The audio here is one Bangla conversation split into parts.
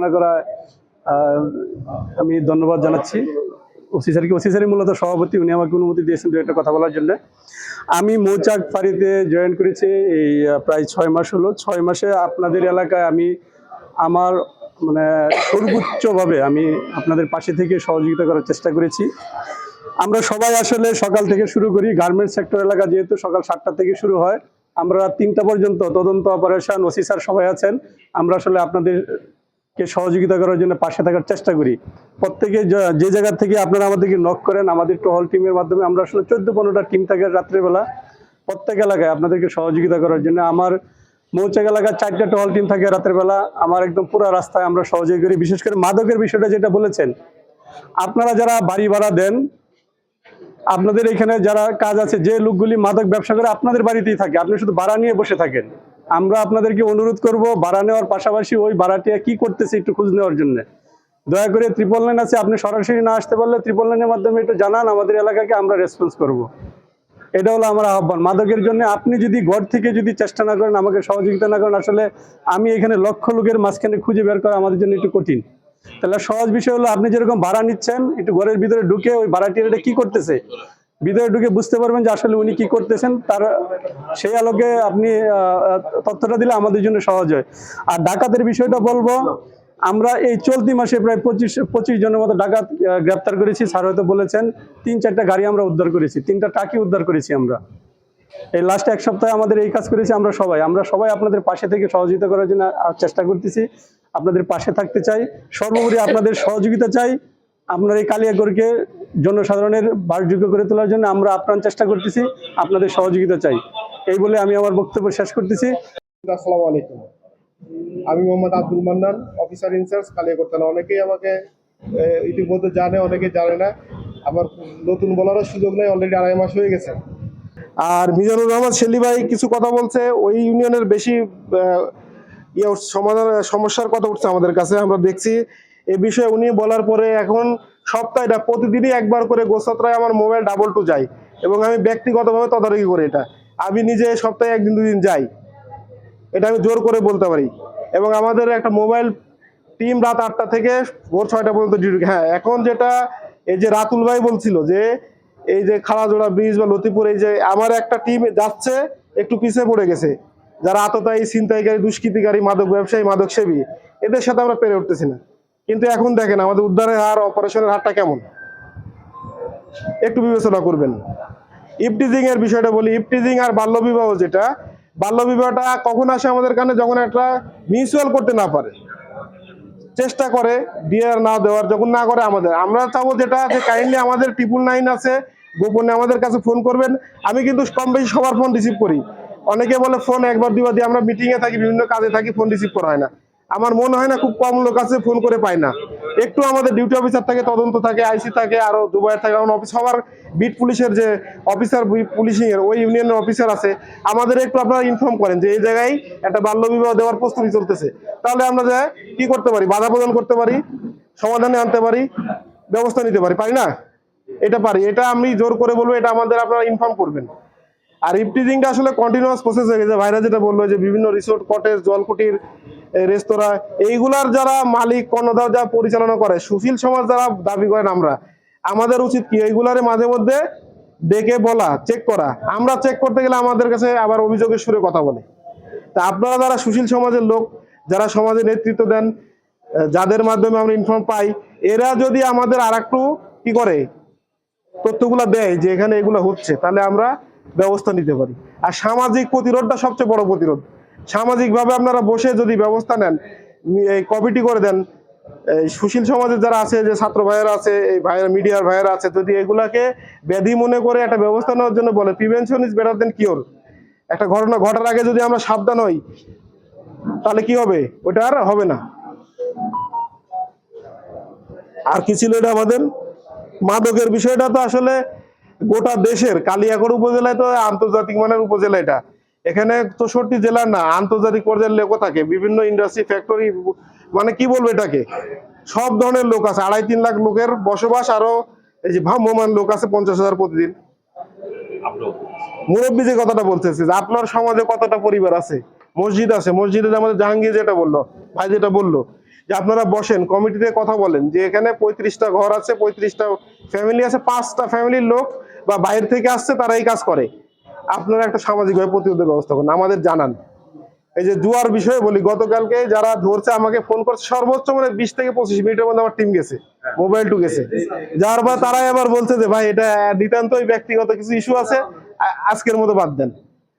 ঘোষণা করা আমি ধন্যবাদ জানাচ্ছি। ওসি স্যারকে ওসি স্যারই মূলত সভাপতি, উনি আমাকে অনুমতি দিয়েছেন দু একটা কথা বলার জন্য। আমি মৌচাক ফাঁড়িতে জয়েন করেছি, এই প্রায় ছয় মাস হলো। ছয় মাসে আপনাদের এলাকায় আমি আমার মানে সর্বোচ্চভাবে আমি আপনাদের পাশে থেকে সহযোগিতা করার চেষ্টা করেছি। আমরা সবাই আসলে সকাল থেকে শুরু করি। গার্মেন্টস সেক্টর এলাকা যেহেতু সকাল সাতটা থেকে শুরু হয়, আমরা তিনটা পর্যন্ত তদন্ত অপারেশন, ওসি স্যার সবাই আছেন। আমরা আসলে আপনাদেরকে সহযোগিতা করার জন্য পাশে থাকার চেষ্টা করি। প্রত্যেকে যে- জায়গা থেকে আপনারা আমাদেরকে নক করেন, আমাদের টহল টিমের মাধ্যমে আমরা আসলে চোদ্দ পনেরোটা টিম থাকে রাত্রেবেলা। প্রত্যেক এলাকায় আপনাদেরকে সহযোগিতা করার জন্য আমার মৌচাক এলাকার চারটা টহল টিম থাকে বেলা আমার একদম পুরো রাস্তায় আমরা সহযোগী করি। বিশেষ করে মাদকের বিষয়টা যেটা বলেছেন, আপনারা যারা বাড়ি ভাড়া দেন, আপনাদের এখানে যারা কাজ আছে, যে লোকগুলি মাদক ব্যবসা করে আপনাদের বাড়িতেই থাকে। আপনি শুধু ভাড়া নিয়ে বসে থাকেন। আমরা আপনাদেরকে অনুরোধ করব ভাড়া নেওয়ার পাশাপাশি ওই ভাড়াটিয়া কি করতেছে একটু খোঁজ নেওয়ার জন্য। দয়া করে ত্রিপল লাইন আছে, আপনি সরাসরি না আসতে পারলে ত্রিপল লাইনের মাধ্যমে একটু জানান, আমাদের এলাকাকে আমরা রেসপন্স করব। এটা হলো আমার আহ্বান। মাদকের জন্য আপনি যদি ঘর থেকে যদি চেষ্টা না করেন, আমাকে সহযোগিতা না করেন, আসলে আমি এখানে লক্ষ লোকের মাঝখানে খুঁজে বের করা আমাদের জন্য একটু কঠিন। তাহলে সহজ বিষয় হলো, আপনি যেরকম ভাড়া নিচ্ছেন, একটু ঘরের ভিতরে ঢুকে ওই ভাড়াটির এটা কি করতেছে? ভিতরে ঢুকে বুঝতে পারবেন যে আসলে উনি কি করতেছেন। তার সেই আলোকে আপনি তথ্যটা দিলে আমাদের জন্য সহজ হয়। আর ডাকাতের বিষয়টা বলব, আমরা এই চলতি মাসে প্রায় পঁচিশ পঁচিশ জনের মতো ডাকাত গ্রেপ্তার করেছি। স্যার হয়তো বলেছেন, তিন চারটা গাড়ি আমরা উদ্ধার করেছি, তিনটা টাকি উদ্ধার করেছি আমরা। এই লাস্ট এক সপ্তাহে আমাদের এই কাজ করেছি আমরা সবাই। আমরা সবাই আপনাদের পাশে থেকে সহযোগিতা করার জন্য চেষ্টা করতেছি। আপনাদের পাশে থাকতে চাই। সর্বোপরি আপনাদের সহযোগিতা চাই। আপনার এই কালিয়াগড়কে জনসাধারণের বাসযোগ্য করে তোলার জন্য আমরা আপ্রাণ চেষ্টা করতেছি আপনাদের সহযোগিতা চাই। এই বলে আমি আমার বক্তব্য শেষ করতেছি। আসসালামু আলাইকুম। আমি মোহাম্মদ আব্দুল মান্নান অফিসার ইনচার্জ কালিয়াকোট থানা। অনেকেই আমাকে ইতিমধ্যে জানে অনেকে জানে না। আমার নতুন বলারও সুযোগ নেই অলরেডি আড়াই মাস হয়ে গেছে। আর মিজানুর রহমান শেল্লি ভাই কিছু কথা বলছে ওই ইউনিয়নের বেশি ইয়ে সমাধান সমস্যার কথা উঠছে আমাদের কাছে। আমরা দেখছি এ বিষয়ে উনি বলার পরে এখন সপ্তাহে না, প্রতিদিনই একবার করে গোসাত্রায় আমার মোবাইল ডাবল টু যাই এবং আমি ব্যক্তিগতভাবে তদারকি করি এটা। আমি নিজে সপ্তাহে একদিন, দুদিন যাই। এটা আমি জোর করে বলতে পারি। এবং আমাদের একটা মোবাইল টিম রাত আটটা থেকে ভোর ছয়টা পর্যন্ত ডিউটি হ্যাঁ এখন যেটা এই যে রাতুল ভাই বলছিল যে, এই যে খালাজোড়া ব্রিজ বা লতিপুর, এই যে আমার একটা টিম যাচ্ছে, একটু পিছিয়ে পড়ে গেছে। যারা আততায়ী, ছিনতাইকারী, দুষ্কৃতিকারী, মাদক ব্যবসায়ী, মাদক সেবী, এদের সাথে আমরা পেরে উঠতেছি না। কিন্তু এখন দেখেন আমাদের উদ্ধারের হার অপারেশনের হারটা কেমন? একটু বিবেচনা করবেন। ইফটিজিং এর বিষয়টা বলি ইফটিজিং আর বাল্যবিবাহ যেটা বাল্যবিবাহটা কখন আসে আমাদের কানে? যখন একটা মিউচুয়াল করতে না পারে। চেষ্টা করে বিয়ে না দেওয়ার যখন না করে আমাদের। আমরা চাবো যেটা যে কাইন্ডলি আমাদের ট্রিপল নাইন আছে গোপনে আমাদের কাছে ফোন করবেন। আমি কিন্তু কম বেশি সবার ফোন রিসিভ করি। অনেকে বলে ফোন একবার দুবার দিয়ে আমরা মিটিংয়ে থাকি বিভিন্ন কাজে থাকি ফোন রিসিভ করা হয় না। আমার মনে হয় না, খুব কম লোক আছে ফোন করে পায় না। একটু আমাদের ডিউটি অফিসার থাকে, তদন্ত থাকে আইসি থাকে, আরও দুবাইয়ের থাকে অফিস সবার বিট পুলিশের যে অফিসার পুলিশিং এর ওই ইউনিয়নের অফিসার আছে। আমাদের একটু আপনারা ইনফর্ম করেন যে এই জায়গায় একটা বাল্য বিবাহ দেওয়ার প্রস্তুতি চলতেছে। তাহলে আমরা যে কি করতে পারি? বাধা প্রদান করতে পারি, সমাধানে আনতে পারি, ব্যবস্থা নিতে পারি পারি না? এটা পারি, এটা আমি জোর করে বলব, এটা আমাদের আপনারা ইনফর্ম করবেন। আর ইফটিজিংটা আসলে কন্টিনিউয়াস প্রসেস হয়ে গেছে। ভাইরা যেটা বলল যে বিভিন্ন রিসোর্ট কটেজ জলকুটির রেস্তোরাঁ, এইগুলার যারা মালিক, কর্ণধার যারা পরিচালনা করে, সুশীল সমাজ যারা দাবি করেন আমরা, আমাদের উচিত কি? এইগুলারে মাঝে মধ্যে ডেকে বলা চেক করা। আমরা চেক করতে গেলে আমাদের কাছে আবার অভিযোগের সুরে কথা বলে। তা আপনারা যারা সুশীল সমাজের লোক, যারা সমাজে নেতৃত্ব দেন, যাদের মাধ্যমে আমরা ইনফর্ম পাই, এরা যদি আমাদের আর একটু কি করে, তথ্যগুলো দেয় যে এখানে এগুলো হচ্ছে, তাহলে আমরা ব্যবস্থা নিতে পারি। আর সামাজিক প্রতিরোধটা সবচেয়ে বড় প্রতিরোধ। সামাজিকভাবে আপনারা বসে যদি ব্যবস্থা নেন এই কমিটি করে দেন, এই সুশীল সমাজের যারা আছে, যে ছাত্র ভাইয়েরা আছে, এই ভাইয়েরা, মিডিয়ার ভাইয়েরা আছে, যদি এগুলাকে ব্যাধি মনে করে একটা ব্যবস্থা নেওয়ার জন্য বলে prevention is better than cure একটা ঘটনা ঘটার আগে যদি আমরা সাবধান হই, তাহলে কি হবে? ওটা আর হবে না। আর কি ছিল এটা আমাদের? মাদকের বিষয়টা তো আসলে গোটা দেশের কালিয়াকড় উপজেলায় তো আন্তর্জাতিক মানের উপজেলা এটা। এখানে চৌষট্টি জেলার না, আন্তর্জাতিক পর্যায়ের লোকও থাকে, বিভিন্ন ইন্ডাস্ট্রি ফ্যাক্টরি মানে কি বলব এটাকে? সব ধরনের লোক আছে, আড়াই তিন লাখ লোকের বসবাস, আরও এই যে ভ্রাম্যমান লোক আছে পঞ্চাশ হাজার প্রতিদিন। মুরব্বী যে কথাটা বলতেছে যে আপনার সমাজে কতটা পরিবার আছে? মসজিদ আছে, মসজিদে আমাদের জাহাঙ্গীর যেটা বলল, ভাই যেটা বলল, যে আপনারা বসেন, কমিটিতে কথা বলেন, যে এখানে পঁয়ত্রিশটা ঘর আছে, পঁয়ত্রিশটা ফ্যামিলি আছে, পাঁচটা ফ্যামিলির লোক বা বাইরে থেকে আসছে, তারা এই কাজ করে। আপনারা একটা সামাজিকভাবে প্রতিরোধের ব্যবস্থা করুন আমাদের জানান। এই যে জুয়ার বিষয়ে বলি গতকালকে যারা ধরছে আমাকে ফোন করছে সর্বোচ্চ মানে বিশ থেকে পঁচিশ মিনিটের মধ্যে আমার টিম গেছে মোবাইল টু গেছে যার বা তারাই আবার বলছে যে ভাই এটা নিতান্তই ব্যক্তিগত কিছু ইস্যু আছে আজকের মতো বাদ দেন।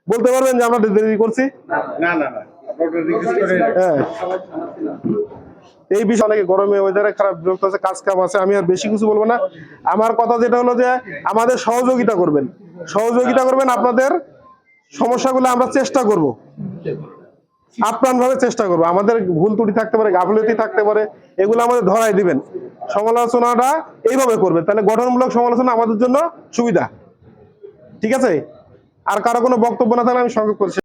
বলতে পারবেন যে আমরা দেরি করছি? না না হ্যাঁ। এই বিষয়ে অনেকে গরমে ওয়েদারে খারাপ বিরক্ত আছে কাজ কাম আছে আমি আর বেশি কিছু বলব না। আমার কথা যেটা হলো যে আমাদের সহযোগিতা করবেন। সহযোগিতা করবেন আপনাদের। সমস্যাগুলো আমরা চেষ্টা করব। আপ্রাণ ভাবে চেষ্টা করব। আমাদের ভুল ত্রুটি থাকতে পারে, গাফলতি থাকতে পারে, এগুলো আমাদের ধরাই দিবেন। সমালোচনাটা এইভাবে করবেন। তাহলে গঠনমূলক সমালোচনা আমাদের জন্য সুবিধা। ঠিক আছে? আর কারও কোনো বক্তব্য না থাকলে আমি সংযোগ করছি।